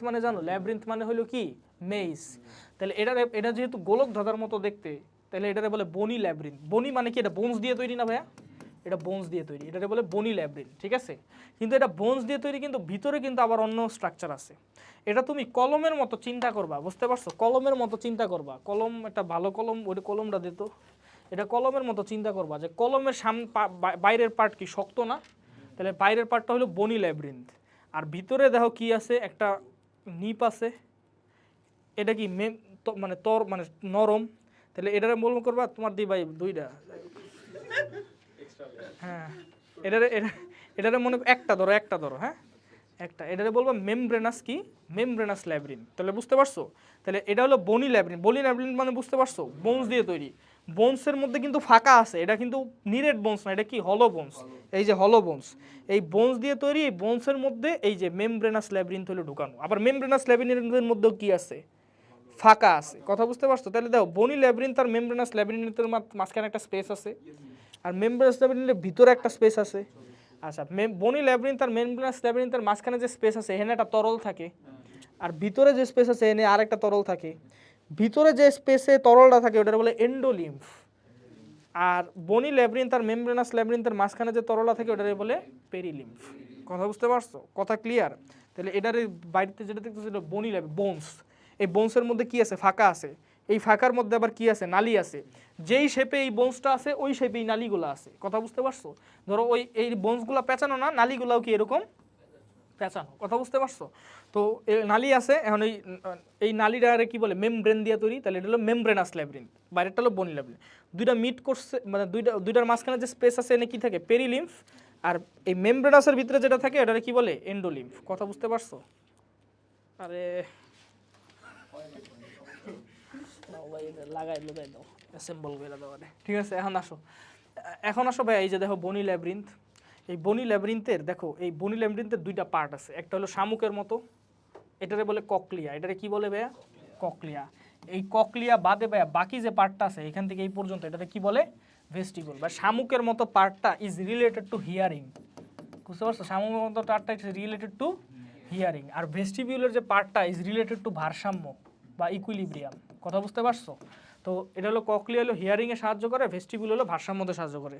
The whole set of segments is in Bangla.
মানে জানো? ল্যাবরিন্থ মানে হলো কি? মেইস তাহলে এটা এটা যেহেতু গোলক ধাঁধার মতো দেখতে, তাহলে এটারে বলে বনি ল্যাবরিন্থ বনি মানে কি? এটা বোনস দিয়ে তৈরি না ভাইয়া? এটা বোনস দিয়ে তৈরি। এটারে বলে বনি ল্যাবরিন ঠিক আছে? কিন্তু এটা বোনস দিয়ে তৈরি কিন্তু ভিতরে কিন্তু আবার অন্য স্ট্রাকচার আছে। এটা তুমি কলমের মতো চিন্তা করবা, বুঝতে পারছ? কলমের মতো চিন্তা করবা। কলম, একটা ভালো কলম, ওই কলমটা দিত এটা কলমের মতো চিন্তা করবা যে কলমের সাম বাইরের পার্ট কি শক্ত না? তাহলে বাইরের পার্টটা হলো বনি ল্যাবরিন্থ আর ভিতরে দেখো কি আছে? একটা নিপ আছে, এটা কি মে ত- মানে তর মানে নরম, তাহলে এটারে মূল করবা তোমার দি ভাই দুইটা। হ্যাঁ এটারে, এটা- এটারে মনে একটা ধরো একটা ধরো হ্যাঁ? একটা, এটারে বলব মেমব্রেনাস কি? মেমব্রেনাস ল্যাবরিন তাহলে বুঝতে পারছ? তাহলে এটা হলো বনি ল্যাবরিন বনি ল্যাবরিন মানে বুঝতে পারছ? বোনস দিয়ে তৈরি। বোনসের মধ্যে কিন্তু ফাঁকা আছে, এটা কিন্তু নিরেট বোনস না, এটা কি হলো বোনস? এই যে হলো বোনস, এই বোনস দিয়ে তৈরি এই বোনসের মধ্যে এই যে মেমব্রেনাস ল্যাবরিন হলো ঢুকানো। আবার মেমব্রেনাস ল্যাবরিনের মধ্যেও কি আছে? ফাঁকা আছে, কথা বুঝতে পারছ? তাহলে দেখো, বনি ল্যাবরিন তার মেমব্রেনাস ল্যাবরিনের মাঝখানে একটা স্পেস আছে, আর মেমব্রেনাস ল্যাবরিনের ভিতরে একটা স্পেস আছে। আচ্ছা বনি ল্যাবরিন তার মেমব্রেনাস ল্যাবরিন তার মাঝখানে যে স্পেস আছে, এখানে একটা তরল থাকে, আর ভিতরে যে স্পেস আছে এনে আরেকটা তরল থাকে। ভিতরে যে স্পেসে তরলটা থাকে ওটা বলে এন্ডোলিম্ফ। আর বনি ল্যাবরিন, তার মেমব্রেনাস ল্যাবরিন, তার মাঝখানে যে তরলটা থাকে ওটারে বলে পেরিলিম্ফ। কথা বুঝতে পারছ? কথা ক্লিয়ার তাহলে এটার বাড়িতে যেটা দেখতেছি, এটা বনি ল্যাব বোনস এই বোনসের মধ্যে কি আছে? ফাঁকা আছে। এই ফাঁকার মধ্যে আবার কি আছে? নালি আছে। যেই শেপে এই বোনসটা আছে, ওই শেপে এই নালিগুলো আছে। কথা বুঝতে পারছ? ধরো ওই, এই বোনসগুলো পেঁচানো না, নালিগুলাও কি এরকম? পেঁচানো কথা বুঝতে পারছ? তো এ নালি আছে এখন এই এই নালিটারে কি বলে মেমব্রেন দিয়ে তৈরি তাহলে এটা হলো মেমব্রেনাস ল্যাবরিন বাইরেরটা হলো বনি ল্যাবরিন দুইটা মিট করছে মানে দুইটা দুইটার মাঝখানে যে স্পেস আছে এনে কি থাকে? পেরিলিম্ফ আর এই মেমব্রেনাসের ভিতরে যেটা থাকে এটারে কি বলে? এন্ডোলিম্ফ কথা বুঝতে পারছ? আরে লাগাই লাগাই দাও। অ্যাসেম্বল করে দাও ঠিক আছে এখন আসো। এখন আসো ভাই এই যে দেখো বনি ল্যাবরিন্থ এই বনি ল্যাবরিন্থের, দেখো, এই বনি ল্যাবরিন্থের দুইটা পার্ট আছে। একটা হলো শামুকের মতো, এটারে বলে ককলিয়া। এটারে কি বলে ভাইয়া? ককলিয়া। এই ককলিয়া বাদে ভাইয়া বাকি যে পার্টটা আছে, এখান থেকে এই পর্যন্ত এটারে কি বলে? ভেস্টিবল বা শামুকের মতো পার্টটা ইজ রিলেটেড টু হিয়ারিং বুঝতে পারছ? শামুকের মতো পার্টটা ইজ রিলেটেড টু হিয়ারিং আর ভেস্টিবিউলের যে পার্টটা ইজ রিলেটেড টু ভারসাম্য বা ইকুইলিব্রিয়াম কথা বুঝতে পারছ? তো এটা হলো ককলিয়া হলো হিয়ারিংয়ে সাহায্য করে ভেস্টিবিউল হলো ভারসাম্যতে সাহায্য করে।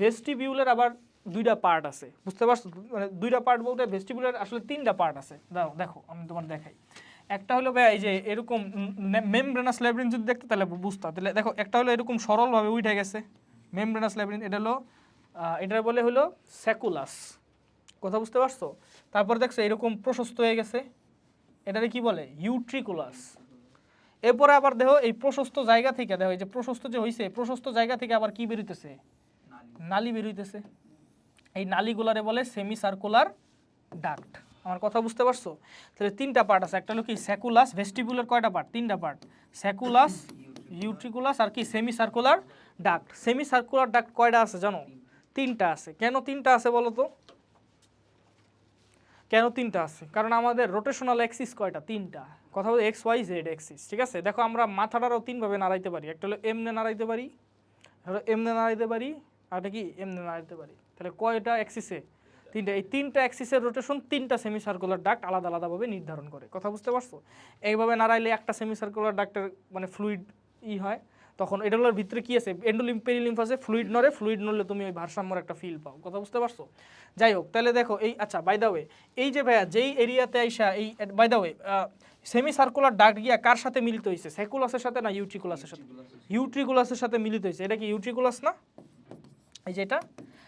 ভেস্টিবিউলের আবার দুইটা পার্ট আছে, বুঝতে পারছ? মানে দুইটা পার্ট বলতে ভেস্টিবিউলের আসলে তিনটা পার্ট আছে। দাও, দেখো, আমি তোমার দেখাই। একটা হলো ভাই এই যে এরকম মেমব্রেনাস ল্যাবরিন যদি দেখতে, তাহলে বুঝতে। তাহলে দেখো, একটা হলো এরকম সরলভাবে উঠে গেছে মেমব্রেনাস ল্যাবরিন এটা হলো এটার বলে হলো স্যাকুলাস কথা বুঝতে পারছ? তারপর দেখছ এরকম প্রশস্ত হয়ে গেছে, এটারে কি বলে? ইউট্রিকুলাস এরপরে আবার দেখো এই প্রশস্ত জায়গা থেকে দেখো এই যে প্রশস্ত যে হইছে প্রশস্ত জায়গা থেকে আবার কি বেরোইতেছে নালি। বেরোইতেছে এই নালিগুলারে বলে সেমি সার্কুলার ডাক্ট আমার কথা বুঝতে পারছ? তাহলে তিনটা পার্ট আছে একটা হলো কি স্যাকুলাস ভেস্টিবুলার কয়টা পার্ট তিনটা পার্ট স্যাকুলাস ইউট্রিকুলাস আর কি semi circular duct semi circular duct কয়টা আছে জানো? তিনটা আছে। কেন তিনটা আছে বলো তো? কেন তিনটা আছে? কারণ আমাদের রোটেশনাল অ্যাক্সিস কয়টা? তিনটা। কথা বলতে এক্স ওয়াই জেড অ্যাক্সিস ঠিক আছে? দেখো আমরা মাথাটারও তিনভাবে নাড়াইতে পারি। একটা হলো এমনে নাড়াইতে পারি হলো এমনে নাড়াইতে পারি, আর একটা কি এমনে নাড়াইতে পারি? তাহলে কয়টা অ্যাক্সিসে তিনটা। এই তিনটা অ্যাক্সিসের রোটেশন তিনটা সেমি সার্কুলার ডাক্ট আলাদা আলাদাভাবে নির্ধারণ করে। কথা বুঝতে পারছ? এইভাবে নাড়াইলে একটা সেমি সার্কুলার ডাক্টের মানে ফ্লুইড ই হয়। তখন এটাগুলোর ভিতরে কি আছে? এন্ডোলিম পেরিলিম্ফ আছে ফ্লুইড নড়ে ফ্লুইড নড়লে তুমি ওই ভারসাম্যর একটা ফিল পাও। কথা বুঝতে পারছ? যাই হোক, তাহলে দেখো, এই আচ্ছা বাই দা ওয়ে এই যে ভাইয়া, যেই এরিয়াতে আইসা, এই by the way semicircular duct গিয়া কার সাথে মিলিত হয়েছে সেকুলাসের সাথে না ইউট্রিকুলাসের সাথে? ইউট্রিকুলাসের সাথে মিলিত হয়েছে এটা কি ইউট্রিকুলাস না? এই যে এটা।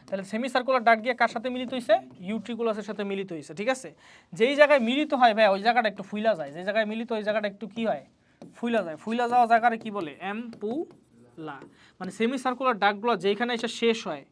তাহলে সেমি সার্কুলার ডাক গিয়ে কার সাথে মিলিত হয়েছে ইউট্রিকুলাসের সাথে মিলিত হয়েছে ঠিক আছে? যেই জায়গায় মিলিত হয় ভাই ওই জায়গাটা একটু ফুইলা যায়। যে জায়গায় মিলিত ওই জায়গাটা একটু কি হয়? ফুইলা যায়। ফুইলা যাওয়া জায়গাটা কি বলে? এম পু লা। মানে সেমি সার্কুলার ডাকগুলো যেখানে এসে শেষ হয়।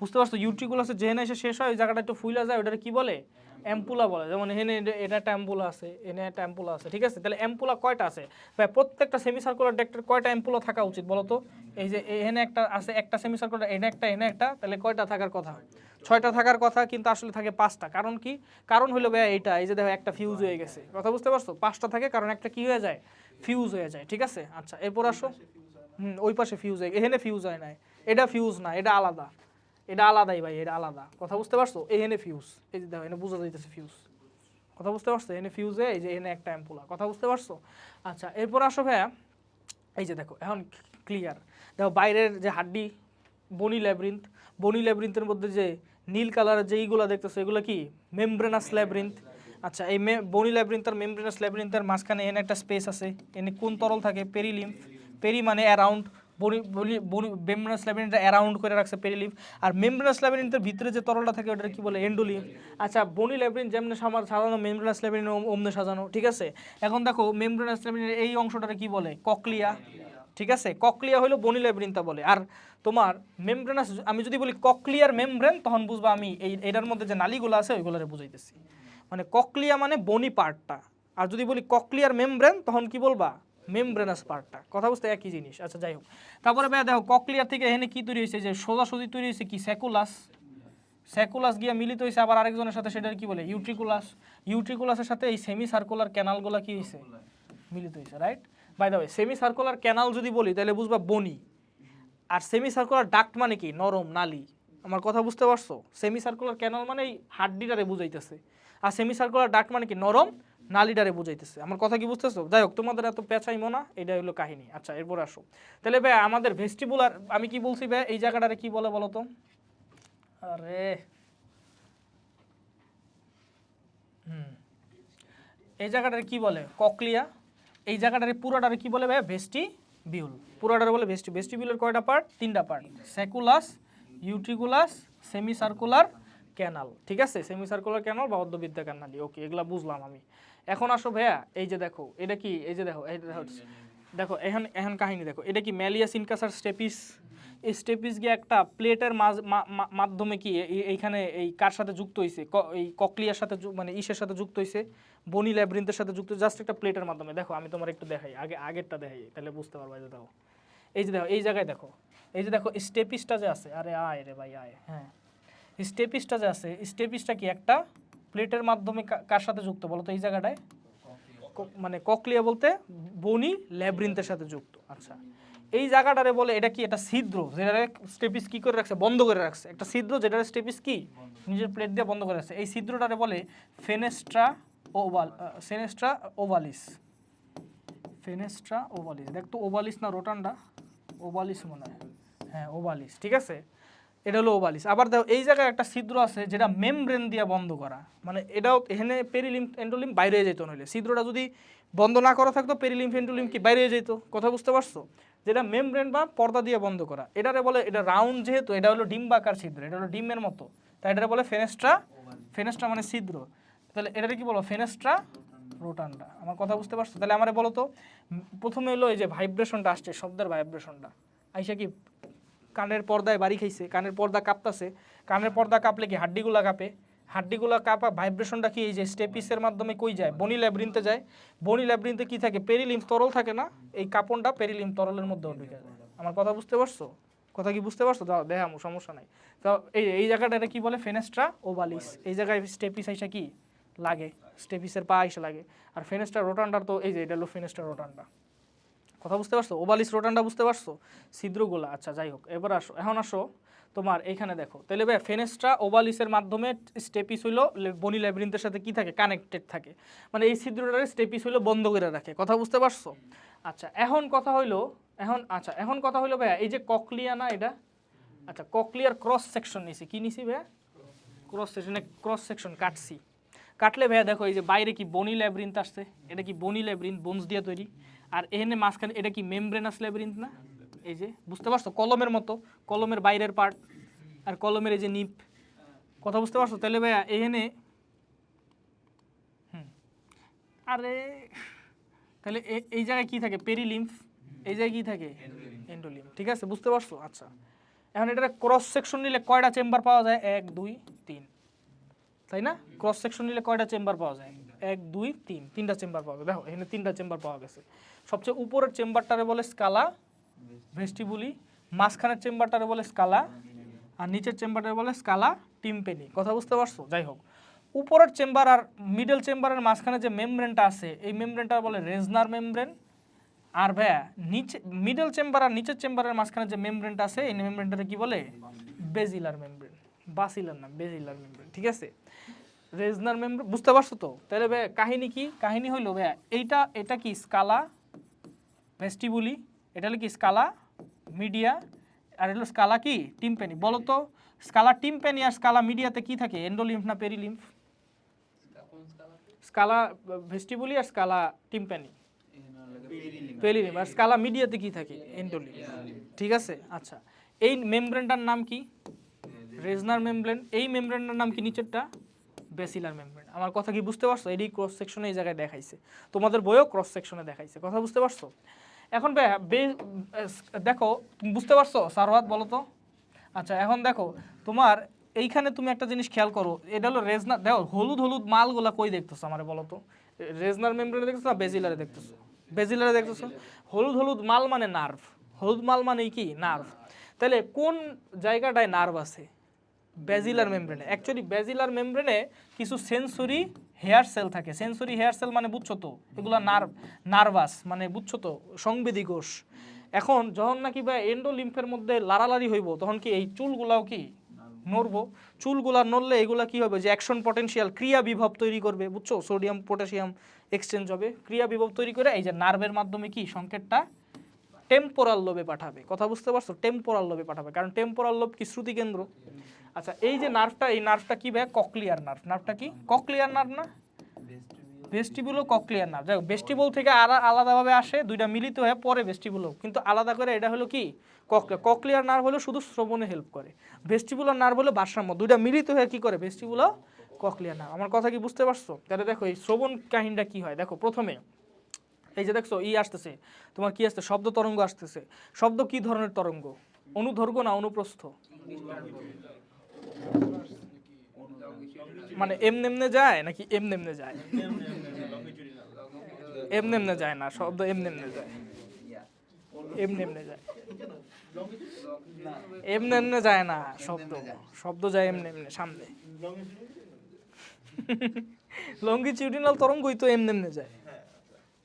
বুঝতে পারছ? ইউটিগুলো আছে, যেখানে এসে শেষ হয়, ওই জায়গাটা একটু ফুইলা যায় ওটাকে কি বলে? অ্যাম্পুলা বলে। যেমন এখানে এটা- একটা আছে এনে একটা অ্যাম্পুলা আছে, ঠিক আছে? তাহলে অ্যাম্পুলা কয়টা আছে? ভাই, প্রত্যেকটা সেমি সার্কুলার ডেক্টের কয়টা অ্যাম্পুলা থাকা উচিত বলো তো এই যে এখানে একটা আছে, একটা সেমি সার্কুলার এনে একটা এনে একটা, তাহলে কয়টা থাকার কথা? ছয়টা থাকার কথা কিন্তু আসলে থাকে পাঁচটা। কারণ কি? কারণ হলো ভাই এইটা, এই যে দেখো একটা ফিউজ হয়ে গেছে। কথা বুঝতে পারছ? পাঁচটা থাকে, কারণ একটা কি হয়ে যায়? ফিউজ হয়ে যায়, ঠিক আছে? আচ্ছা এরপর আসো। হুম, ওই পাশে ফিউজ হয়, এখানে ফিউজ হয় নাই। এটা ফিউজ না, এটা আলাদা। এটা আলাদাই ভাই, এটা আলাদা। কথা বুঝতে পারছ? এখানে ফিউজ এই যে দেখো, এখানে বোঝা যাইতেছে ফিউজ কথা বুঝতে পারছ? এনে ফিউজে এই যে এনে একটা অ্যাম্পুলা কথা বুঝতে পারছ? আচ্ছা এরপর আসো ভাইয়া। এই যে দেখো, এখন ক্লিয়ার দেখো, বাইরের যে হাড্ডি, বনি ল্যাবরিন্থ বনি ল্যাবরিন্থের মধ্যে যে নীল কালারের যে এইগুলো দেখতেছো, এগুলো কি? মেমব্রেনাস ল্যাবরিন্থ আচ্ছা এই বনি ল্যাবরিন্থ আর মেমব্রেনাস ল্যাবরিন্থের মাঝখানে এনে একটা স্পেস আছে। এনে কোন তরল থাকে? পেরিলিম্ফ পেরি মানে অ্যারাউন্ড বনি বলি বনি মেমব্রেনাস ল্যাবরিন্থটা অ্যারাউন্ড করে রাখছে পেরিলিম্ফ আর মেমব্রেনাস ল্যাবরিন্থের ভিতরে যে তরলটা থাকে ওটা কি বলে? এন্ডোলিম্ফ আচ্ছা বনি ল্যাবরিন্থ যেমন সামার সাজানো মেমব্রেনাস ল্যাবরিন অমনে সাজানো, ঠিক আছে? এখন দেখো মেমব্রেনাস ল্যাবরিনের এই অংশটাকে কি বলে? ককলিয়া ঠিক আছে? ককলিয়া হলো বনি ল্যাবরিনটা বলে। আর তোমার মেমব্রেনাস, আমি যদি বলি ককলিয়ার মেমব্রেন, তখন বুঝবা আমি এই, এটার মধ্যে যে নালীগুলো আছে, ওইগুলোরে বুঝাইতেছি। মানে ককলিয়া মানে বনি পার্টটা। আর যদি বলি ককলিয়ার মেমব্রেন, তখন কি বলবা? মেমব্রেনাস পার্টটা। কথা বুঝতে একই জিনিস। আচ্ছা যাই হোক। তারপরে ভাইয়া দেখো ককলিয়ার থেকে এখানে কি তৈরি হয়েছে যে সোজাসুজি তৈরি হয়েছে কি? স্যাকুলাস স্যাকুলাস গিয়া মিলিত হয়েছে আবার আরেকজনের সাথে, সেটার কি বলে? ইউট্রিকুলাস। ইউট্রিকুলাসের সাথে এই সেমি সার্কুলার ক্যানালগুলো কি হয়েছে? মিলিত হয়েছে right by the semicircular canal যদি বলি, তাহলে বুঝবা বনি আর সেমি সার্কুলার ডাক্ট মানে কি? নরম নালি। আমার কথা বুঝতে পারছ? সেমি সার্কুলার ক্যানাল মানে এই হাড্ডিটারে বুঝাইতেছে। আর সেমি সার্কুলার ডাক্ট মানে কি? নরম নালীটারে বুঝাইতেছে। আমার কথা কি বুঝতেছো? যাই হোক, তোমাদের এত পেঁচাইমো না, এটা হলো কাহিনী। আচ্ছা এরপর আসো। তাহলে ভাই, আমাদের ভেস্টিবুলার আমি কি বলছি ভাই, এই জায়গাটারে কি বলে বলো তো? আরে। হুম। এই জায়গাটারে কি বলে? ককলিয়া? এই জায়গাটারে পুরোটারে কি বলে ভাই? ভেস্টি বিউল পুরোটারে বলে ভেস্টি ভেস্টি বিউলের কয়টা পার্ট তিনটা part sacculus utriculus semicircular canal ঠিক আছে? সেমি সার্কুলার ক্যানাল বা অর্ধবিদ্যা ক্যানালি ওকে এগুলা বুঝলাম আমি। এখন আসো ভাইয়া, এই যে দেখো, এটা কি? এই যে দেখো, এই দেখো দেখো, এখন এখন কাহিনী দেখো। এটা কি ম্যালিয়াস ইনকাসার স্টেপিস স্টেপিস গিয়ে একটা প্লেটের মাধ্যমে কি এই- এইখানে এই কার সাথে যুক্ত হয়েছে এই ককলিয়ার সাথে মানে ইসের সাথে যুক্ত হয়েছে বনি ল্যাবরিন্থের সাথে যুক্ত জাস্ট একটা প্লেটের মাধ্যমে। দেখো, আমি তোমার একটু দেখাই। আগে, আগেরটা দেখাই, তাহলে বুঝতে পারব যে দেখো। এই যে দেখো, এই জায়গায় দেখো। এই যে দেখো, স্টেপিসটা যে আছে, আরে আয় রে ভাই, আয় হ্যাঁ। স্টেপিসটা যে আছে, স্টেপিসটা কি একটা প্লেটের মাধ্যমে কার সাথে যুক্ত বলো তো এই জায়গাটায়? মানে ককলিয়া বলতে বনি ল্যাবরিন্থের সাথে যুক্ত। আচ্ছা। এই জায়গাটারে বলে এটা কি? এটা ছিদ্র যেটারে স্টেপিস কি করে রাখছে? বন্ধ করে রাখছে। একটা ছিদ্র যেটারে স্টেপিস কি? নিজের প্লেট দিয়ে বন্ধ করে রাখছে। এই ছিদ্রটারে বলে fenestra oval fenestra ovalis. Fenestra ovalis. দেখ তো ওভালিস না রোটানডা? ওভালিস মনে হয়। হ্যাঁ ওভালিস ঠিক আছে? এটা হলো ওভালিস। আবার দেখো, এই জায়গায় একটা ছিদ্র আছে যেটা মেমব্রেন দিয়ে বন্ধ করা। মানে এটাও এখানে পেরিলিম এন্ডোলিম বাইরে হয়ে যেত নইলে। ছিদ্রটা যদি বন্ধ না করা থাকতো পেরিলিম এন্ডোলিম কি বাইরে যেত? কথা বুঝতে পারছ? যেটা মেমব্রেন বা পর্দা দিয়ে বন্ধ করা। এটারে বলে, এটা রাউন্ড যেহেতু, এটা হলো ডিম্বাকার ছিদ্র, এটা হলো ডিমের মতো। তাই এটারে বলে ফেনেস্ট্রা ফেনেস্ট্রা মানে ছিদ্র। তাহলে এটারে কি বলো? ফেনেস্ট্রা রোটানটা আমার কথা বুঝতে পারছ? তাহলে আমারে বলো তো, প্রথমে হলো এই যে ভাইব্রেশনটা আসছে, শব্দের ভাইব্রেশনটা। আইসা কি কানের পর্দায় বাড়ি খাইছে কানের পর্দা কাঁপতাছে। কানের পর্দা কাঁপলে কি হাড্ডিগুলা কাঁপে? হাড্ডিগুলা কাঁপা ভাইব্রেশনটা কি এই যে স্টেপিসের মাধ্যমে কই যায়? বনি ল্যাবরিনতে যায়। বনি ল্যাবরিনতে কি থাকে? পেরিলিম তরল থাকে না? এই কাপনটা পেরিলিম তরলের মধ্যে ঢুকে যায়। আমার কথা বুঝতে পারছ? কথা কি বুঝতে পারছ? দাও দেখামো সমস্যা নাই। তো এই এই জায়গাটা এটা কি বলে? Fenestra ovalis. এই জায়গায় স্টেপিস আইসা কি? লাগে। স্টেপিসের পা আইসা লাগে। আর ফেনেস্ট্রা রোটান্ডার তো, এই যে, এটা হলো ফেনেস্ট্রা রোটান্ডা কথা বুঝতে পারছ? ওভালিস রোটানটা বুঝতে পারছ? ছিদ্রগুলো আচ্ছা যাই হোক, এবার আসো, এখন আসো, তোমার এইখানে দেখো, তাহলে ভাই ফেনেস্ট্রা ওভালিসের মাধ্যমে স্টেপিস হইল বনি ল্যাবরিন্থের সাথে কি থাকে? কানেক্টেড থাকে। মানে এই ছিদ্রটারে স্টেপিস হইল বন্ধ করে রাখে, কথা বুঝতে পারছ? আচ্ছা এখন কথা হইল, এখন আচ্ছা এখন কথা হইল ভাইয়া, এই যে ককলিয়া না এটা? আচ্ছা ককলিয়ার ক্রস সেকশন নিছি, কি নিছি ভাইয়া? ক্রস সেকশনে ক্রস সেকশন কাটছি। কাটলে ভাইয়া দেখো, এই যে বাইরে কি বনি ল্যাবরিন্থ আসছে? এটা কি বনি ল্যাবরিন্থ বোনস দিয়ে তৈরি? আর এখানে মাঝখানে এটা কি মেমব্রেনাস ল্যাবরিন্থ না? এই যে বুঝতে পারছ? কলমের মতো কলমের বাইরের পার্ট আর কলমের এই যে নিপ। কথা বুঝতে পারছ? তাহলে ভাইয়া এখানে হুম আরে তাহলে এই জায়গায় কি থাকে? পেরিলিম্ফ। এই জায়গায় কি থাকে? এন্ডোলিম ঠিক আছে? বুঝতে পারছ? আচ্ছা। এখন এটা ক্রস সেকশন নিলে কয়টা চেম্বার পাওয়া যায়? এক দুই তিন। তাই না? ক্রস সেকশন নিলে কয়টা চেম্বার পাওয়া যায়? এক, দুই, তিন। তিনটা চেম্বার পাওয়া যায়। দেখো, এখানে তিনটা চেম্বার পাওয়া গেছে। সবচেয়ে উপরের চেম্বারটারে বলে স্কালা, ভেস্টিবুলি। মাঝখানের চেম্বারটারে বলে স্কালা, আর নিচের চেম্বারটারে বলে স্কালা, টিম্পেনি। কথা বুঝতে পারছ? যাই হোক। উপরের চেম্বার আর মিডল চেম্বারের মাঝখানে যে মেমব্রেনটা আছে, এই মেমব্রেনটা বলে রেজনার মেমব্রেন। আর ভাইয়া, নিচে, মিডল চেম্বার আর নিচের চেম্বারের মাঝখানে যে মেমব্রেনটা আছে, এই মেমব্রেনটাকে কি বলে? বেজিলার মেমব্রেন। বাসিলার না বেজিলার মেমব্রেন। ঠিক আছে? রেজনার মেমব্রেন বুঝতে পারছ তো? তাহলে ভাই, কাহিনী কি? কাহিনী হইল ভাই, এইটা, এটা কি স্কালা? ভেস্টিবুলি এটা হলো কি স্কালা? মিডিয়া আর হলো স্কালা কি? টিম্পেনি বলো তো, স্কালা টিম্পেনি আর স্কালা মিডিয়াতে কি থাকে? এন্ডোলিম্ফ না পেরিলিম্ফ স্কালা ভেস্টিবুলি আর স্কালা টিম্পেনি পেরিলিম্ফ আর স্কালা মিডিয়াতে কি থাকে? এন্ডোলিম্ফ ঠিক আছে? আচ্ছা এই মেমব্রেনটার নাম কি? রেজনার মেমব্রেন এই মেমব্রেনটার নাম কি নিচেরটা? বেসিলার মেমব্রেন আমার কথা কি বুঝতে পারছ? এডি ক্রস সেকশনে এই জায়গায় দেখাইছে। তোমাদের বইও ক্রস সেকশনে দেখাইছে। কথা বুঝতে পারছ? এখন দেখো, তুমি বুঝতে পারছ? সারওয়াত বলো তো। আচ্ছা এখন দেখো, তোমার এইখানে তুমি একটা জিনিস খেয়াল করো। এটা হলো রেজনা দেখো, হলুদ হলুদ মালগুলা কই দেখতেছো আমারে বলো তো? রেজনার মেমব্রেনে দেখতেছো না বেজিলারে দেখতেছো? বেজিলারে দেখতেছো? হলুদ হলুদ মাল মানে নার্ভ হলুদ মাল মানে কি? নার্ভ তাহলে কোন জায়গাটায় নার্ভ আছে? ব্যাজিলার মেমব্রেনে। অ্যাকচুয়ালি ব্যাজিলার মেমব্রেনে কিছু সেন্সরি হেয়ার সেল থাকে। সেন্সরি হেয়ার সেল মানে বুঝছ তো? এগুলো নার্ভ নার্ভাস মানে বুঝছ তো? সংবেদী কোষ। এখন যখন নাকি বা এন্ডোলিম্ফের মধ্যে লাড়ালাড়ি হইব, তখন কি এই চুলগুলাও কি নড়বো? চুলগুলা নড়লে এগুলা কি হবে? যে অ্যাকশন পটেনশিয়াল ক্রিয়া বিভব তৈরি করবে, বুঝছ? সোডিয়াম পটাশিয়াম এক্সচেঞ্জ হবে। ক্রিয়া বিভব তৈরি করে এই যে নার্ভের মাধ্যমে কি সংকেতটা টেম্পোরাল লোবে পাঠাবে। কথা বুঝতে পারছ? টেম্পোরাল লোবে পাঠাবে। কারণ টেম্পোরাল লোভ কি শ্রুতি কেন্দ্র আচ্ছা এই যে নার্ভটা, এই নার্ভটা কি ভাই? ককলিয়ার নার্ভ নার্ভটা কি? ককলিয়ার নার্ভ না? ভেস্টিবুলও ককলিয়ার নার্ভ যাই ভেস্টিবুল থেকে আলা- আলাদাভাবে আসে, দুইটা মিলিত হয়ে পরে ভেস্টিবুলও কিন্তু আলাদা করে এটা হলো কি? ককলিয়ার ককলিয়ার নার্ভ হলো শুধু শ্রবণে হেল্প করে। ভেস্টিবুলার নার্ভ হলো ভারসাম্য। দুইটা মিলিত হয়ে কি করে? ভেস্টিবুলও ককলিয়ার নার্ভ আমার কথা কি বুঝতে পারছ? তাহলে দেখো, এই শ্রবণ কাহিনীটা কি হয়? দেখো, প্রথমে, এই যে দেখছ, ই আসতেছে। তোমার কি আসছে? শব্দ তরঙ্গ আসতেছে। শব্দ কি ধরনের তরঙ্গ? অনুধর্গ না অনুপ্রস্থ? মানে এমনি এমনে যায় নাকি এমনি এমনে যায়? এমনি এমনে যায় না, শব্দ এমনি এমনে যায়। এমনি এমনে যায়। এমনি এমনে যায় না, শব্দ। শব্দ যায় এমনি এমনে, সামনে। লঙ্গিটিউডিনাল তরঙ্গই তো এমনি এমনে যায়।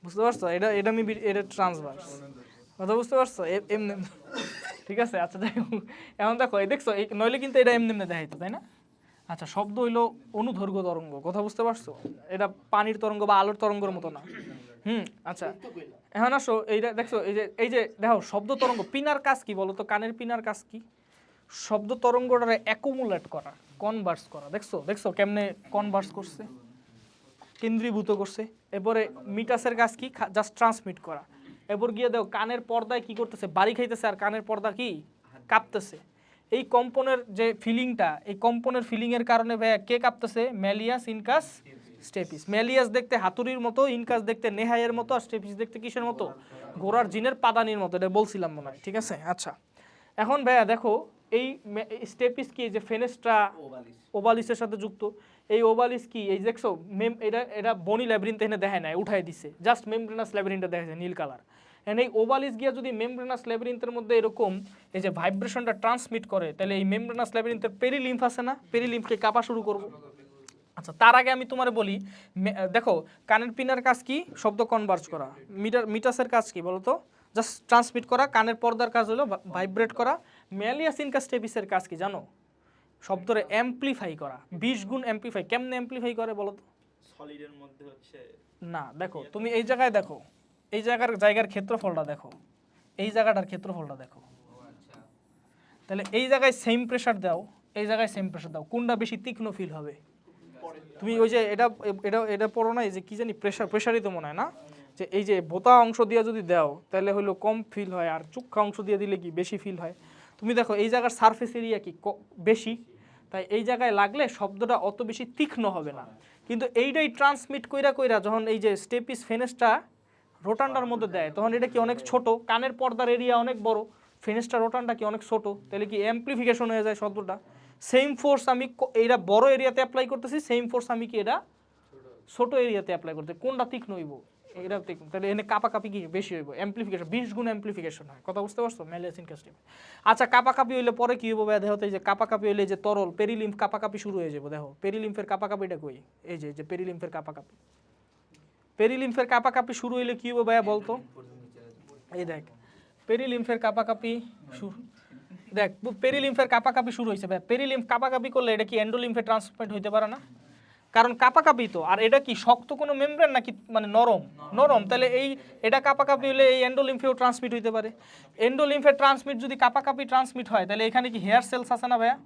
বুঝতে পারছ? এটা এটা আমি এটা ট্রান্সভার্স কথা বুঝতে পারছ? এমনি এমনি। ঠিক আছে? আচ্ছা যাই হোক। এখন দেখো, এই দেখছ, এই নইলে কিন্তু এটা এমনি এমনি দেখাইতো, তাই না? আচ্ছা শব্দ হইল অনুদৈর্ঘ্য তরঙ্গ, কথা বুঝতে পারছ? এটা পানির তরঙ্গ বা আলোর তরঙ্গের মতো না। হুম আচ্ছা। এখন আসো, এইটা দেখছ, এই যে এই যে, দেখো, শব্দ তরঙ্গ, পিনার কাজ কি বলো তো? কানের পিনার কাজ কি? শব্দ তরঙ্গটারে অ্যাকুমুলেট করা কনভার্স করা, দেখছ? দেখছ কেমনে কনভার্স করছে? কেন্দ্রীভূত করছে। এরপরে মিটাসের কাজ কি? জাস্ট ট্রান্সমিট করা। এরপর গিয়ে দেখো, কানের পর্দায় কি করতেছে? বাড়ি খাইতেছে আর কানের পর্দা কি? কাঁপতেছে। এই কম্পনের যে ফিলিংটা, এই কম্পনের ফিলিংয়ের কারণে ভাইয়া কে কাঁপতেছে? Malleus incus, stapes. ম্যালিয়াস দেখতে হাতুড়ির মতো, ইনকাস দেখতে নেহাইয়ের মতো আর স্টেপিস দেখতে কিসের মতো? ঘোড়ার জিনের পাদানির মতো, এটা বলছিলাম মনে হয়, ঠিক আছে? আচ্ছা। এখন ভাইয়া দেখো, এই স্টেপিস কি যে ফেনেস্ট্রা ওভালিসের সাথে যুক্ত? এই ওভালিস কি, এই দেখছ, মেম, এটা এটা বনি ল্যাবরিন্থ এখানে দেখায় নাই উঠাই দিছে। জাস্ট মেমব্রেনাস ল্যাবরিনটা দেখাচ্ছে নীল কালার। এন্ড এই ওভালিস গিয়া যদি মেমব্রেনাস ল্যাবরিন্থের মধ্যে এরকম এই যে ভাইব্রেশনটা ট্রান্সমিট করে তাহলে এই মেমব্রেনাস ল্যাবরিন্থের পেরিলিম্ফ আছে না? পেরিলিম্ফকে কাঁপা শুরু করব। আচ্ছা তার আগে আমি তোমারে বলি দেখো কানের পিনার কাজ কি? শব্দ কনভার্জ করা। মিটার মিটাসের কাজ কি বলো তো জাস্ট ট্রান্সমিট করা কানের পর্দার কাজ হলো ভাইব্রেট করা। ম্যালিয়াস ইনকাস্টেপিসের কাজ কি জানো? শব্দরে অ্যাম্পলিফাই করা। বিশ গুণ অ্যাম্পলিফাই কেমনে অ্যাম্পলিফাই করে বলো তো সলিডের মধ্যে হচ্ছে না দেখো তুমি এই জায়গায় দেখো। এই জায়গার জায়গার ক্ষেত্রফলটা দেখো। এই জায়গাটার ক্ষেত্রফলটা দেখো। তাহলে এই জায়গায় সেম প্রেশার দাও, এই জায়গায় সেম প্রেশার দাও। কোনটা বেশি তীক্ষ্ণ ফিল হবে? তুমি ওই যে এটা এটা এটা পড়ো না, এই যে কি জানি প্রেশার প্রেশারই তো মনে হয় না? যে এই যে বোতা অংশ দিয়ে যদি দাও, তাহলে হলো কম ফিল হয়, আর চুক্ষা অংশ দিয়ে দিলে কি বেশি ফিল হয়? তুমি দেখো, এই জায়গার সারফেস এরিয়া কি বেশি? তাই এই জায়গায় লাগলে শব্দটা অত বেশি তীক্ষ্ণ হবে না। কিন্তু এইটাই ট্রান্সমিট কইরা কইরা যখন এই যে স্টেপিস ফেনেসটা রোটানটার মধ্যে দেয়। তখন এটা কি অনেক ছোট? কানের পর্দার এরিয়া অনেক বড়। ফেনেসটা রোটানটা কি অনেক ছোট? তাহলে কি অ্যাম্পলিফিকেশন হয়ে যায় শব্দটা? সেম ফোর্স আমি এইটা বড় এরিয়াতে অ্যাপ্লাই করতেছি সেম ফোর্স আমি কি এটা ছোট এরিয়াতে অ্যাপ্লাই করতে কোনটা তীক্ষ্ণ হইব? এটা তীক্ষ্ণ। তাহলে এখানে কাপাকাপি কি বেশি হইব? অ্যাম্পলিফিকেশন বিশ গুণ অ্যাম্পলিফিকেশন হয়। কথা বুঝতে পারছ? ম্যালিয়াস ইনকাস্টিভ আচ্ছা কাপাকাপি হইলে পরে কি হইব ভাই? দেখো তো এই যে কাপাকাপি হইলে যে তরল পেরিলিম্ফ কাপাকাপি শুরু হয়ে যাব। দেখো পেরিলিম্ফের কাপাকাপিটা কই? এই যে যে পেরিলিম্ফের কাপাকাপি। পেরিলিম্ফের কাপাকাপি শুরু হইলে কি হইব ভাইয়া বলতো? এই দেখ, পেরিলিম্ফের কাপাকাপি শুরু দেখ পেরিলিম্ফের কাপাকাপি শুরু হয়েছে ভাই পেরিলিম্ফ কাপাকাপি করলে এটা কি এন্ডোলিম্ফে ট্রান্সমিট হইতে পারে না? কারণ কাপাকাপি তো, আর এটা কি শক্ত কোনো মেমব্রেন নাকি মানে নরম? নরম, তাহলে এই, এটা কাপাকাপি হলে এই এন্ডোলিম্ফেও ট্রান্সমিট হইতে পারে। এন্ডোলিম্ফে ট্রান্সমিট যদি কাপাকাপি ট্রান্সমিট হয়, তাহলে এখানে কি হেয়ার সেলস আছে না ভাইয়া?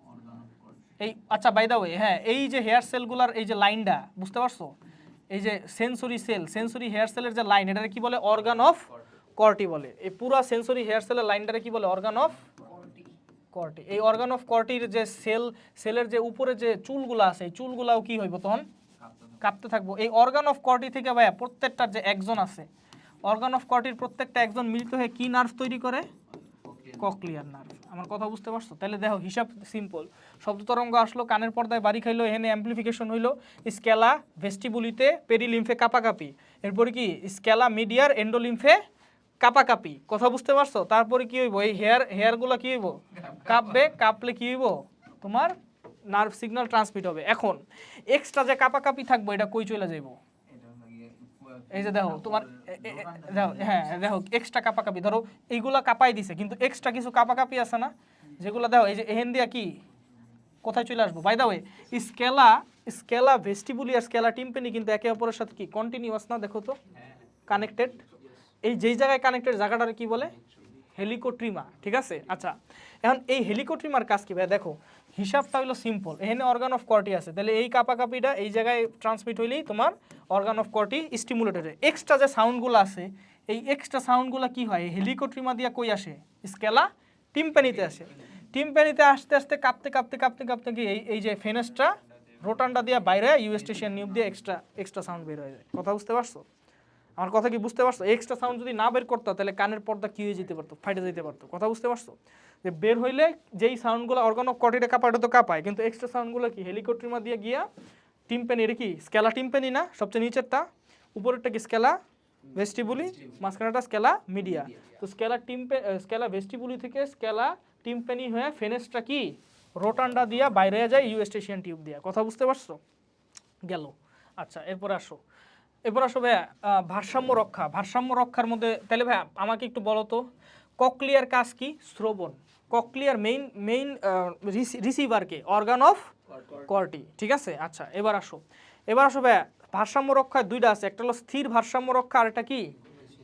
এই আচ্ছা বাই দা ওয়ে হ্যাঁ এই যে হেয়ার সেলগুলার এই যে লাইনটা, বুঝতে পারছ? এই যে সেন্সরি সেল সেন্সরি হেয়ার সেলের যে লাইন এটাকে কি বলে? অর্গান অফ কর্টি বলে। এই পুরো সেন্সরি হেয়ার সেলের লাইনটারে কি বলে? অর্গান অফ কর্টি এই অর্গান অফ কর্টির যে সেল সেলের যে উপরে যে চুলগুলো আছে এই চুলগুলাও কি হইব তখন? কাঁপতে থাকব। এই অর্গান অফ কর্টি থেকে ভাইয়া প্রত্যেকটার যে একজন আছে অর্গান অফ কর্টির প্রত্যেকটা একজন মিলিত হয়ে কি নার্ভ তৈরি করে? ককলিয়ার নার্ভ আমার কথা বুঝতে পারছ? তাহলে দেখো, হিসাব সিম্পল শব্দ তরঙ্গ আসলো, কানের পর্দায় বাড়ি খাইলো, এখানে অ্যাম্পলিফিকেশন হইল স্কেলা ভেস্টিবুলিতে পেরিলিম্ফে কাপাকাপি। এরপরে কি? স্কেলা মিডিয়ার এন্ডোলিম্ফে কাপাকাপি। কথা বুঝতে পারছ? তারপরে কি হইব? এই হেয়ার হেয়ারগুলো কি হইব? কাঁপবে, কাঁপলে কি হইব? তোমার নার্ভ সিগন্যাল ট্রান্সমিট হবে। এখন এক্সট্রা যে কাপাকাপি থাকব, এটা কই চলে যাইবো? এই যে দেখো, তোমার দেখো হ্যাঁ দেখো এক্সট্রা কাপাকাপি, ধরো, এইগুলা কাপাই দিছে, কিন্তু এক্সট্রা কিছু কাপাকাপি আছে না? যেগুলো দেখো, এই যে এহেন দিয়া কি? কোথায় চলে আসব? By the way scala scala vestibuli R scala tympani কিন্তু একে অপরের সাথে কি? কন্টিনিউয়াস না, দেখো তো? কানেক্টেড এই যেই জায়গায় কানেক্টেড জায়গাটার কি বলে? হেলিকোট্রিমা ঠিক আছে? আচ্ছা এখন এই হেলিকোট্রিমার কাজ কি? ভাই, দেখো হিসাবটা হলো সিম্পল এখানে অর্গান অফ কর্টি আছে। তাহলে এই কাপাকাপিটা এই জায়গায় ট্রান্সমিট হইলেই তোমার organ of Corti stimulated extra যে সাউন্ডগুলো আছে, এই এক্সট্রা সাউন্ডগুলো কি হয়? হেলিকোট্রিমা দিয়া কই আসে? স্কেলা টিম্পানিতে আসে। টিম্পানিতে আসতে আসতে কাঁপতে কাঁপতে কাঁপতে কাঁপতে কি এই এই যে ফেনেসটা রোটানটা দিয়ে বাইরে ইউএস্টেশিয়ান নিউব দিয়ে এক্সট্রা এক্সট্রা সাউন্ড বের হয়ে যায়। কথা বুঝতে পারছ? আমার কথা কি বুঝতে পারছ? এক্সট্রা সাউন্ড যদি না বের করতো তাহলে কানের পর্দা কি হয়ে যেতে পারতো ফাইটে যেতে পারতো, কথা বুঝতে পারছ? যে বের হইলে যেই সাউন্ডগুলো অর্গান কটিটা কাপাটা তো কাপায়, কিন্তু এক্সট্রা সাউন্ডগুলো কি? হেলিকপ্টারিমা দিয়ে গিয়া টিম্পেনি এটা কি? স্কেলা টিম্পেনি না? সবচেয়ে নিচেরটা, উপরেরটা কি স্কেলা ভেস্টিবুলি মাঝখানেটা স্কেলা মিডিয়া তো স্কেলা টিম্পে স্কেলা ভেস্টিবুলি থেকে স্কেলা টিম্পেনি হয়ে ফেনেসটা কি? রোটান্ডা দিয়া বাইরে যায় ইউএস্টেশিয়ান টিউব দিয়া। কথা বুঝতে পারছ? গেল। আচ্ছা এরপর আসো। এরপর আসো ভাইয়া ভারসাম্য রক্ষা। ভারসাম্য রক্ষার মধ্যে তাহলে ভাইয়া আমাকে একটু বলো তো ককলিয়ার কাজ কি? শ্রবণ। ককলিয়ার মেইন মেইন রিসিভারকে অর্গান অফ কর্টি ঠিক আছে? আচ্ছা এবার আসো। এবার আসো ভাইয়া ভারসাম্য রক্ষায় দুইটা আছে একটা হলো স্থির ভারসাম্য রক্ষা আর একটা কি?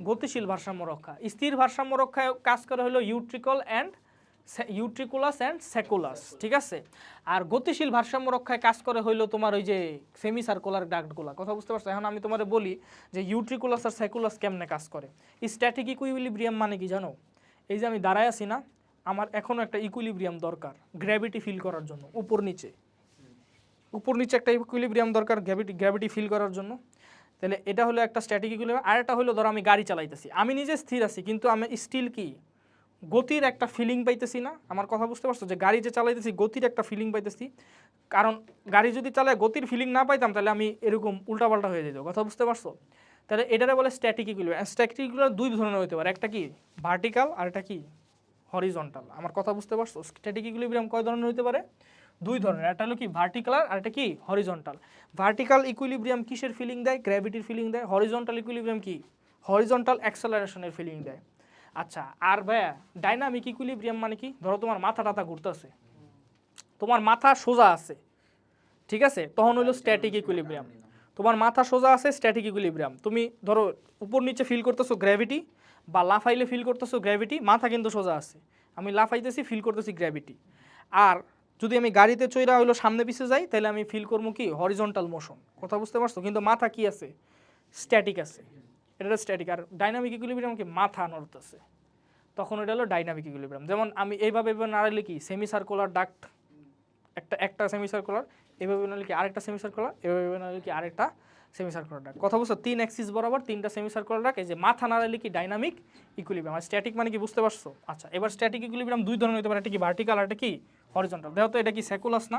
গতিশীল ভারসাম্য রক্ষা। স্থির ভারসাম্য রক্ষায় কাজ করে হলো utricle and utriculus and sacculus ঠিক আছে? আর গতিশীল ভারসাম্য রক্ষায় কাজ করে হইল তোমার ওই যে সেমি সার্কুলার ডাক্টগুলো কথা বুঝতে পারছ? এখন আমি তোমারে বলি যে ইউট্রিকুলাস আর সেকুলাস কেমনে কাজ করে? স্ট্যাটিক ইকুইলিব্রিয়াম মানে কি জানো? এই যে আমি দাঁড়ায় আছি না, আমার এখনও একটা ইকুইলিব্রিয়াম দরকার গ্র্যাভিটি ফিল করার জন্য, উপর নিচে। উপর নিচে একটা ইকুইলিব্রিয়াম দরকার গ্র্যাভিটি গ্র্যাভিটি ফিল করার জন্য। তাহলে এটা হলো একটা ইকুইলিব্রিয়াম আর একটা হলো ধরো আমি গাড়ি চালাইতেছি। আমি নিজে স্থির আছি, কিন্তু আমি স্টিল কি? গতির একটা ফিলিং পাইতেছি না। আমার কথা বুঝতে পারছ? যে গাড়ি যে চালাইতেছি, গতির একটা ফিলিং পাইতেছি। কারণ গাড়ি যদি চালায়, গতির ফিলিং না পাইতাম, তাহলে আমি এরকম উল্টাপাল্টা হয়ে যেত। কথা বুঝতে পারছ? তাহলে এটারে বলে স্ট্যাটিক ইকুইলিব্রিয়াম স্ট্যাটিক ইকুইলিব্রিয়াম দুই ধরনের হতে পারে। একটা কি? ভার্টিক্যাল আর একটা কি? হরিজন্টাল আমার কথা বুঝতে পারছ? স্ট্যাটিক ইকুইলিব্রিয়াম কয় ধরনের হতে পারে? দুই ধরনের। একটা হলো কি? ভার্টিক্যাল আর একটা কি? হরিজন্টাল ভার্টিক্যাল ইকুইলিব্রিয়াম কিসের ফিলিং দেয়? গ্র্যাভিটির ফিলিং দেয়। হরিজন্টাল ইকুইলিব্রিয়াম কি? হরিজন্টাল অ্যাক্সেলারেশনের ফিলিং দেয়। আচ্ছা আর ভাইয়া ডাইনামিক ইকুইলিব্রিয়াম মানে কি? ধরো তোমার মাথা টাথা ঘুরতেছে। তোমার মাথা সোজা আছে ঠিক আছে? তখন হলো স্ট্যাটিক ইকুইলিব্রিয়াম তোমার মাথা সোজা আছে স্ট্যাটিক ইকুইলিব্রিয়াম তুমি ধরো উপর নিচে ফিল করতেছো গ্র্যাভিটি বা লাফাইলে ফিল করতেছো গ্র্যাভিটি মাথা কিন্তু সোজা আছে। আমি লাফাইতেছি ফিল করতেছি গ্র্যাভিটি আর যদি আমি গাড়িতে চইরা হইল সামনে পিছিয়ে যাই তাহলে আমি ফিল করব কি? হরিজন্টাল মোশন কথা বুঝতে পারছ? কিন্তু মাথা কি আছে? স্ট্যাটিক আছে। এটা স্ট্যাটিক আর ডাইনামিক ইকুইলিব্রিয়াম কি মাথা নড়তেছে। তখন এটা হলো ডাইনামিক ইকুইলিব্রিয়াম যেমন আমি এইভাবে এইভাবে নাড়াইলে কি সেমি সার্কুলার ডাক্ট একটা একটা সেমি সার্কুলার এভাবে নাহলে কি আরেকটা সেমি সার্কুলার এভাবে নাহলে কি আরেকটা সেমি সার্কুলার ডাক কথা বুঝছ তিন অ্যাক্সিস বরাবর তিনটা সেমি সার্কুলার ডাক এই যে মাথা নাড়াইলে কি ডাইনামিক ইকুইলিব্রিয়াম আর স্ট্যাটিক মানে কি বুঝতে পারছ? আচ্ছা এবার স্ট্যাটিক ইকুইলিব্রিয়াম দুই ধরনের হতে পারে একটা কি ভার্টিক্যাল আর একটা কি হরিজন্টাল দেখো তো এটা কি স্যাকুলাস না?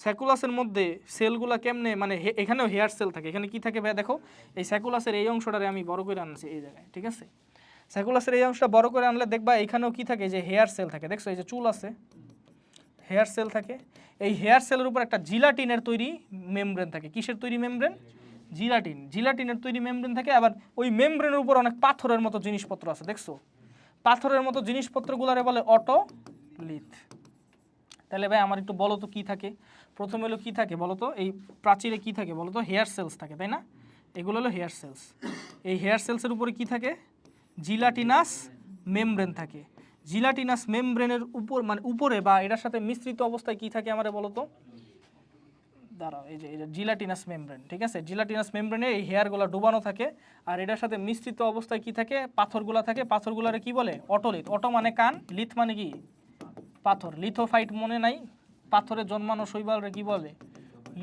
স্যাকুলাসের মধ্যে সেলগুলো কেমনে মানে এখানেও হেয়ার সেল থাকে, এখানে কি থাকে ভাই দেখো, এই স্যাকুলাসের এই অংশটারে আমি বড় করে আনছি, এই জায়গায়, ঠিক আছে? স্যাকুলাসের এই অংশটা বড় করে আনলে দেখবা এখানেও কি থাকে, যে হেয়ার সেল থাকে, দেখছ এই যে চুল আছে, হেয়ার সেল থাকে, এই হেয়ার সেলের উপর একটা জিলাটিনের তৈরি মেমব্রেন থাকে, কিসের তৈরি মেমব্রেন? জিলাটিন, জিলাটিনের তৈরি মেমব্রেন থাকে, আবার ওই মেমব্রেনের উপর অনেক পাথরের মতো জিনিসপত্র আছে, দেখছ? পাথরের মতো জিনিসপত্রগুলারে বলে অটো লিথ তাহলে ভাই আমার একটু বলো তো কী থাকে? প্রথমে হলো কী থাকে বলতো? এই প্রাচীরে কী থাকে বলতো? হেয়ার সেলস থাকে, তাই না? এগুলো হলো হেয়ার সেলস এই হেয়ার সেলসের উপরে কী থাকে? জিলাটিনাস মেমব্রেন থাকে। জিলাটিনাস মেমব্রেনের উপর মানে উপরে বা এটার সাথে মিশ্রিত অবস্থায় কী থাকে আমারে বলো তো দাঁড়াও, এই যে যে জিলাটিনাস মেমব্রেন ঠিক আছে? জিলাটিনাস মেমব্রেনে এই হেয়ারগুলো ডুবানো থাকে আর এটার সাথে মিশ্রিত অবস্থায় কি থাকে? পাথরগুলো থাকে। পাথরগুলোরে কি বলে? অটোলিথ অটো মানে কান, লিথ মানে কি? পাথর। লিথোফাইট মনে নাই? পাথরে জন্মানো শৈবালরে কি বলে?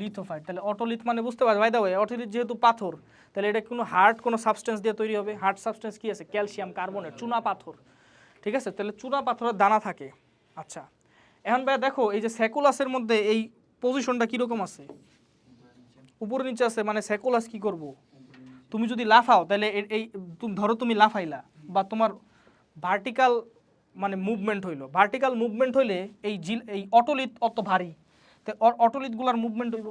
লিথোফাইট। তাহলে অটোলিথ মানে বুঝতে পারবে ভাই দাও অটোলিথ যেহেতু পাথর, তাহলে এটা কোনো হার্ড কোনো সাবস্টেন্স দিয়ে তৈরি হবে? হার্ড সাবস্টেন্স কি আছে? ক্যালসিয়াম কার্বনেট চুনা পাথর। ঠিক আছে? তাহলে চুনা পাথরের দানা থাকে। আচ্ছা। এখন ভাই দেখো, এই যে স্যাকুলাসের মধ্যে এই পজিশনটা কীরকম আছে? উপরে নিচে আছে মানে স্যাকুলাস কি করব? তুমি যদি লাফাও, তাহলে এই, তুমি ধরো তুমি লাফাইলা, বা তোমার ভার্টিক্যাল মানে মুভমেন্ট হইল। ভার্টিক্যাল মুভমেন্ট হইলে এই জিল এই অটোলিথ অত ভারী। তো অটোলিথগুলার মুভমেন্ট হইব।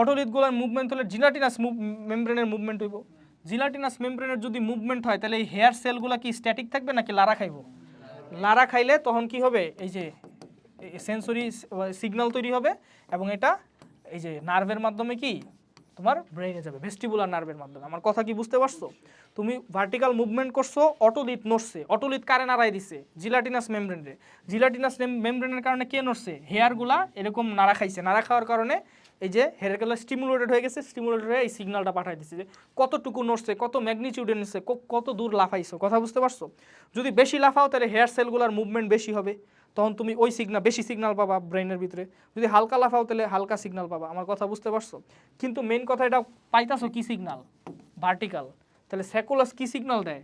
অটোলিথগুলার মুভমেন্ট হলে জিলাটিনাস মেমব্রেনের মুভমেন্ট হইব। জিলাটিনাস মেমব্রেনের যদি মুভমেন্ট হয়, তাহলে এই হেয়ার সেলগুলো কি স্ট্যাটিক থাকবে নাকি লারা খাইব? লারা খাইলে তখন কি হবে? এই যে সেন্সরি সিগন্যাল তৈরি হবে এবং এটা এই যে নার্ভের মাধ্যমে কি তোমার ব্রেইনে যাবে ভেস্টিবুলার নার্ভের মাধ্যমে। আমার কথা কি বুঝতে পারছ? তুমি ভার্টিক্যাল মুভমেন্ট করছ অটোলিথ নড়ছে। অটোলিথ কারে নাড়াই দিছে? জিলাটিনাস মেমব্রেনে জিলাটিনাস মেমব্রেনের কারণে কে নড়ছে? হেয়ারগুলা এরকম নাড়া খাইছে। নাড়া খাওয়ার কারণে এই যে হেয়ারগুলো স্টিমুলেটেড হয়ে গেছে স্টিমুলেটেড হয়ে এই সিগন্যালটা পাঠাই দিচ্ছে যে কতটুকু নড়ছে, কত ম্যাগনিচিউডে নিচ্ছে কত দূর লাফাইছো? কথা বুঝতে পারছ? যদি বেশি লাফাও, তাহলে হেয়ার সেলগুলোর মুভমেন্ট বেশি হবে। তখন তুমি ওই সিগনাল বেশি সিগনাল পাবা ব্রেনের ভিতরে। যদি হালকা লাফাও তাহলে হালকা সিগনাল পাবা। আমার কথা বুঝতে পারছ? কিন্তু মেন কথা এটা, পাইতাছো কি সিগনাল ভার্টিক্যাল তাহলে স্যাকুলাস কি সিগনাল দেয়?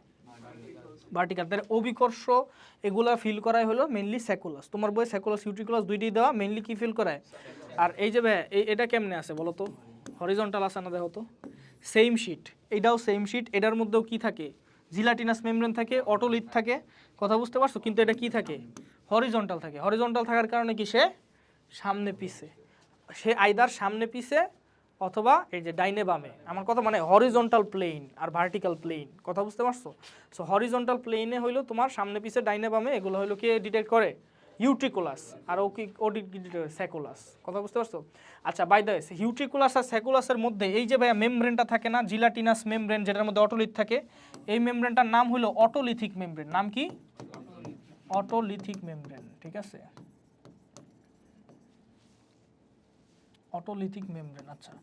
ভার্টিক্যাল তাহলে অভিকর্ষ এগুলা ফিল করাই হলো মেনলি স্যাকুলাস তোমার বই স্যাকুলাস ইউটিকুলাস দুইটি দেওয়া মেনলি কি ফিল করায়? আর এই যে ভাই এটা কেমনে আছে বলো তো? হরিজন্টাল আছে না দেখো তো? সেম শিট এটাও সেম শিট এটার মধ্যেও কি থাকে? জিলাটিনাস মেমব্রেন থাকে অটোলিথ থাকে। কথা বুঝতে পারছ? কিন্তু এটা কি থাকে? হরিজন্টাল থাকে। হরিজন্টাল থাকার কারণে কি সে সামনে পিছে? সে আইদার সামনে পিছে অথবা এই যে ডাইনে বামে। আমার কথা মানে হরিজন্টাল প্লেন আর ভার্টিক্যাল প্লেন কথা বুঝতে পারছ? সো হরিজন্টাল প্লেনে হইল তোমার সামনে পিছে, ডাইনে বামে, এগুলো হইল কে ডিটেক্ট করে? ইউট্রিকুলাস আর ও কি স্যাকুলাস কথা বুঝতে পারছ? আচ্ছা বাই দ্য ইউট্রিকুলাস আর স্যাকুলাসের মধ্যে, এই যে ভাইয়া মেমব্রেনটা থাকে না জিলাটিনাস মেমব্রেন যেটার মধ্যে অটোলিথ থাকে, এই মেমব্রেনটার নাম হলো অটোলিথিক মেমব্রেন নাম কি? অটোলিথিক মেমব্রেন, ঠিক আছে? অটোলিথিক মেমব্রেন আচ্ছা।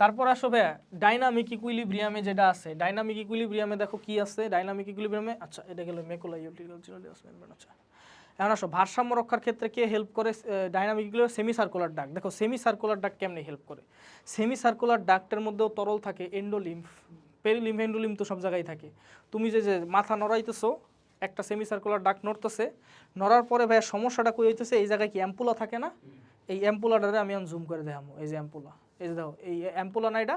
তারপর আসো ভাইয়া, ডাইনামিক ইকুইলিব্রিয়ামে যেটা আছে, ডাইনামিক ইকুইলিব্রিয়ামে দেখো কি আছে? ডাইনামিক ইকুইলিব্রিয়ামে আচ্ছা এটা গেল মেকুলা ইউটিলাস মেমব্রেন আচ্ছা। এখন আসো, ভারসাম্য রক্ষার ক্ষেত্রে কে হেল্প করে dynamic equilibrium semicircular duct. দেখো সেমি সার্কুলার ডাক কেমনে হেল্প করে? সেমি সার্কুলার ডাকটার মধ্যেও তরল থাকে এন্ডোলিম্ফ পেরিলিম্ফ এন্ডোলিম্ফ তো সব জায়গায় থাকে। তুমি যে যে মাথা নড়াইতেছো একটা সেমি সার্কুলার ডাক নড়তেছে। নড়ার পরে ভাইয়া সমস্যাটা কই হইতেছে? এই জায়গায় কি অ্যাম্পুলা থাকে না? এই অ্যাম্পুলাটারে আমি জুম করে দেখাবো এই যে অ্যাম্পুলা এই যে দেখো এই অ্যাম্পুলা না এটা?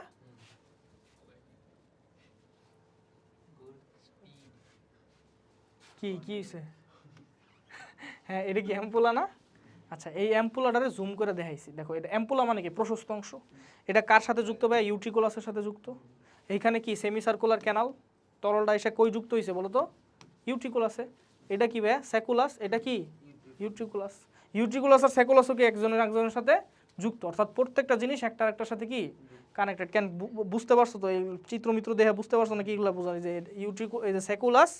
কি কি হয়েছে হ্যাঁ এটা কি অ্যাম্পুলা না? আচ্ছা এই অ্যাম্পুলাটারে জুম করে দেখাইছি। দেখো, এটা অ্যাম্পুলা মানে কি? প্রশস্ত অংশ। এটা কার সাথে যুক্ত ভাই ইউট্রিকুলাসের সাথে যুক্ত। এইখানে কি সেমি সার্কুলার ক্যানাল তরলটা এসে কই যুক্ত হয়েছে বলো তো? ইউট্রিকুলাসে এটা কি ভাই স্যাকুলাস এটা কি? ইউট্রিকুলাস ইউট্রিকুলাস আর স্যাকুলাসও কি একজনের একজনের সাথে যুক্ত? অর্থাৎ প্রত্যেকটা জিনিস একটা একটার সাথে কি কানেক্টেড কেন বুঝতে পারছ তো? এই চিত্রমিত্র দেখে বুঝতে পারছ না কি এগুলো বোঝানো যে ইউট্রিকু এই যে স্যাকুলাস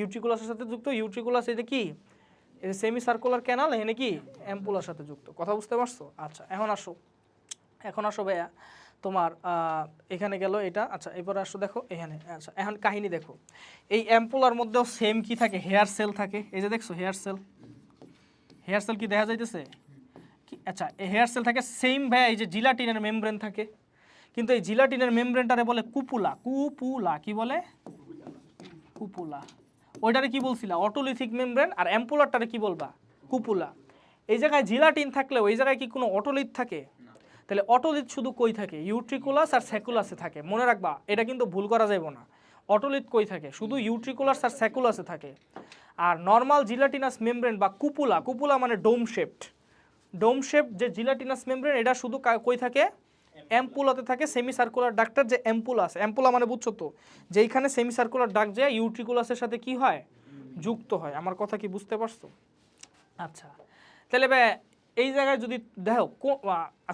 ইউট্রিকুলাসের সাথে যুক্ত ইউট্রিকুলাস এটা কি? এই যে সেমি সার্কুলার ক্যানাল এখানে কি? অ্যাম্পুলার সাথে যুক্ত। কথা বুঝতে পারছ? আচ্ছা এখন আসো। এখন আসো ভাইয়া। তোমার এখানে গেল এটা। আচ্ছা এবার আসো দেখো এখানে। আচ্ছা এখন কাহিনী দেখো। এই অ্যাম্পুলার মধ্যেও সেম কি থাকে? হেয়ার সেল থাকে। এই যে দেখছ হেয়ার সেল হেয়ার সেল কি দেখা যাইতেছে? কি আচ্ছা হেয়ার সেল থাকে সেম ভাইয়া এই যে জিলাটিনের মেমব্রেন থাকে। কিন্তু এই জিলাটিনের মেমব্রেনটারে বলে কুপুলা। কুপুলা, কি বলে? কুপুলা। ওইটারে কি বলছিলা? অটোলিথিক মেমব্রেন আর অ্যাম্পুলারটারে কি বলবা? কুপুলা। এই জায়গায় জিলাটিন থাকলে ওই জায়গায় কি কোনো অটোলিথ থাকে? তাহলে অটোলিথ শুধু কই থাকে? ইউট্রিকুলাস আর স্যাকুলাসে থাকে। মনে রাখবা, এটা কিন্তু ভুল করা যাবে না। অটোলিথ কই থাকে? শুধু ইউট্রিকুলাস আর স্যাকুলাসে থাকে। আর নর্মাল জিলাটিনাস মেমব্রেন বা কুপুলা কুপুলা মানে ডোম শেপড ডোম শেপ যে জিলাটিনাস মেমব্রেন এটা শুধু কই থাকে? অ্যাম্পুলাতে থাকে সেমি সার্কুলার ডাক্তার যে অ্যাম্পুলাস অ্যাম্পুলা মানে বুঝছ তো? যেইখানে সেমি সার্কুলার ডাক যায় ইউট্রিকুলাসের সাথে কি হয়? যুক্ত হয়। আমার কথা কি বুঝতে পারছ? আচ্ছা। তাহলে এই জায়গায় যদি দেখো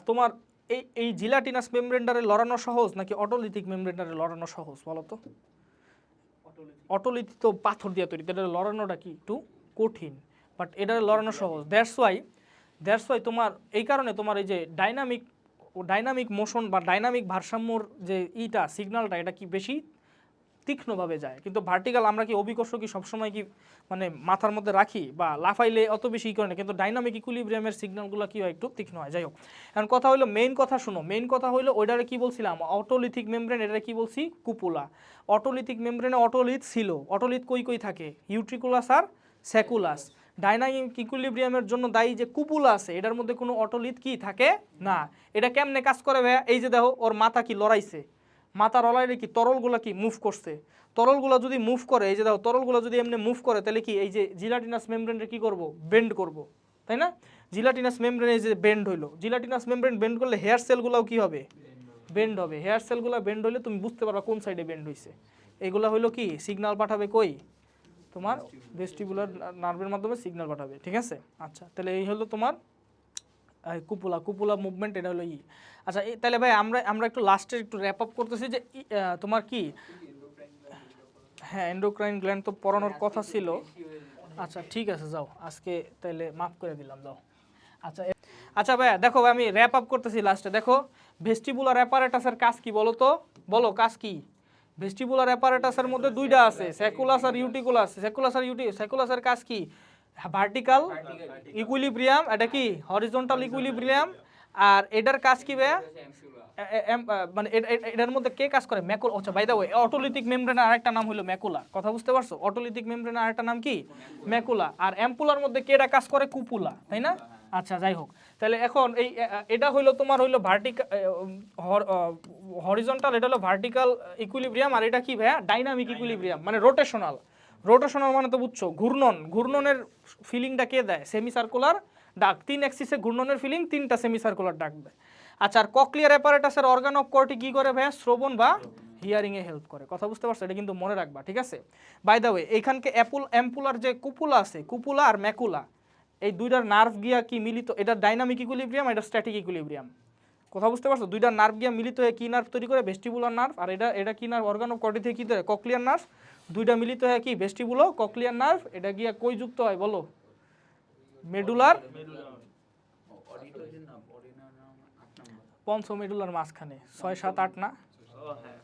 তোমার এই এই জিলাটিনাস মেমব্রেনটারে লড়ানো সহজ নাকি অটোলিথিক মেমব্রেনটারে লড়ানো সহজ বলো তো? অটোলিথি তো পাথর দিয়ে তৈরি এটা লড়ানোটা কি একটু কঠিন বাট এটা লড়ানো সহজ। দ্যাটস ওয়াই দ্যাটস ওয়াই তোমার এই কারণে তোমার এই যে ডাইনামিক ডাইনামিক মোশন বা ডাইনামিক ভারসাম্যর যে ইটা সিগন্যালটা এটা কি বেশি তীক্ষ্ণভাবে যায়। কিন্তু ভার্টিক্যাল আমরা কি অভিকর্ষ কি সবসময় কি মানে মাথার মধ্যে রাখি? বা লাফাইলে অত বেশি করে না। কিন্তু ডাইনামিক ইকুইলিব্রিয়ামের সিগন্যালগুলো কি হয়? একটু তীক্ষ্ণ হয়। যাই হোক। এখন কথা হলো মেইন কথা শুনো। মেইন কথা হলো ওইটারে কি বলছিলাম? অটোলিথিক মেমব্রেন এটা কি বলছি? কুপুলা অটোলিথিক মেমব্রেনে অটোলিথ ছিল। অটোলিথ কই কই থাকে? ইউট্রিকুলাস আর স্যাকুলাস ডাইনামিক ইকুইলিব্রিয়ামের জন্য দায়ী যে কুপুলা আছে, এটার মধ্যে কোনো অটোলিথ কি থাকে না? এটা কেমনে কাজ করে ভাইয়া? এই যে দেখো, ওর মাথা কি লড়াইছে? মাথা লড়াইলে কি তরলগুলো কি মুভ করছে? তরলগুলো যদি মুভ করে, এই যে দেখো, তরলগুলো যদি এমনি মুভ করে, তাহলে কি এই যে জিলাটিনাস মেমব্রেনটা কি করব? বেন্ড করব, তাই না? জিলাটিনাস মেমব্রেন এই যে বেন্ড হইল জিলাটিনাস মেমব্রেন বেন্ড করলে হেয়ার সেলগুলোও কি হবে? বেন্ড হবে। হেয়ার সেলগুলো বেন্ড হইলে তুমি বুঝতে পারবা কোন সাইডে বেন্ড হইছে। এগুলো হইল কি? সিগনাল পাঠাবে কই? তোমার ভেস্টিবুলার নার্ভের মাধ্যমে সিগন্যাল পাঠাবে, ঠিক আছে? আচ্ছা তাহলে এই হলো তোমার কুপুলা কুপুলা মুভমেন্ট এটা হলো ই। আচ্ছা তাহলে ভাই আমরা আমরা একটু লাস্টে একটু র্যাপ আপ করতেছি যে তোমার কি? হ্যাঁ এন্ডোক্রাইন গ্ল্যান্ড তো পড়ানোর কথা ছিল। আচ্ছা ঠিক আছে যাও। আজকে তাহলে মাফ করে দিলাম যাও। আচ্ছা আচ্ছা ভাইয়া দেখো ভাই, আমি র্যাপ আপ করতেছি লাস্টে দেখো ভেস্টিবুলার অ্যাপারেটাসের কাজ কি বলো তো বলো কাজ কি? ভেস্টিবুলার অ্যাপারেটাসের মধ্যে দুইটা আছে স্যাকুলাস আর ইউটিকুলাস স্যাকুলাস আর ইউটি স্যাকুলাসের কাজ কি? ভার্টিক্যাল ইকুইলিব্রিয়াম এটা কি? হরিজন্টাল ইকুইলিব্রিয়াম আর এটার কাজ কি ভাইয়া? মানে এটার মধ্যে কে কাজ করে? ম্যাকুলা আচ্ছা বাই দা ওয়ে অটোলিথিক মেমব্রেনের আরেকটা নাম হলো ম্যাকুলা কথা বুঝতে পারছ? অটোলিথিক মেমব্রেনের আরেকটা নাম কি? ম্যাকুলা আর অ্যাম্পুলার মধ্যে কে কেটা কাজ করে? কুপুলা তাই না? আচ্ছা যাই হোক। তাহলে এখন এই এটা হইল তোমার হইল ভার্টিক্যাল হরিজন্টাল এটা হলো ভার্টিক্যাল ইকুইলিব্রিয়াম আর এটা কি ভাইয়া? ডাইনামিক ইকুইলিব্রিয়াম মানে রোটেশনাল রোটেশনাল মানে তো বুঝছ, ঘূর্ণন। ঘূর্ণনের ফিলিংটা কে দেয়? সেমি সার্কুলার ডাক তিন অ্যাক্সিসে ঘূর্ণনের ফিলিং তিনটা সেমি সার্কুলার ডাক দেয়। আচ্ছা আর ককলিয়ার অ্যাপারেটাসের অর্গান অফ কর্টি কী করে ভাইয়া? শ্রবণ বা হিয়ারিংয়ে হেল্প করে। কথা বুঝতে পারছ? এটা কিন্তু মনে রাখবা, ঠিক আছে? বাই দ্য ওয়ে এইখানকে অ্যাপুল অ্যাম্পুলার যে কুপুলা আছে কুপুলা আর ম্যাকুলা এই দুইটার নার্ভ গিয়া কি মিলিত? এটা ডাইনামিক ইকুলিব্রিয়াম এটা স্ট্যাটিক ইকুইলিব্রিয়াম কথা বুঝতে পারছ? দুইটা নার্ভ গিয়া মিলিত হয়ে কি নার্ভ তৈরি করে? ভেস্টিবুলার নার্ভ আর এটা এটা কি নার্ভ অর্গান অফ কর্টি থেকে কি ধরে ককলিয়ার নার্ভ দুইটা মিলিত হয় কি? ভেস্টিবুলো ককলিয়ার নার্ভ এটা গিয়া কই যুক্ত হয় বলো? মেডুলার? পঞ্চমেডুলার মাঝখানে ছয় সাত আট না? হ্যাঁ।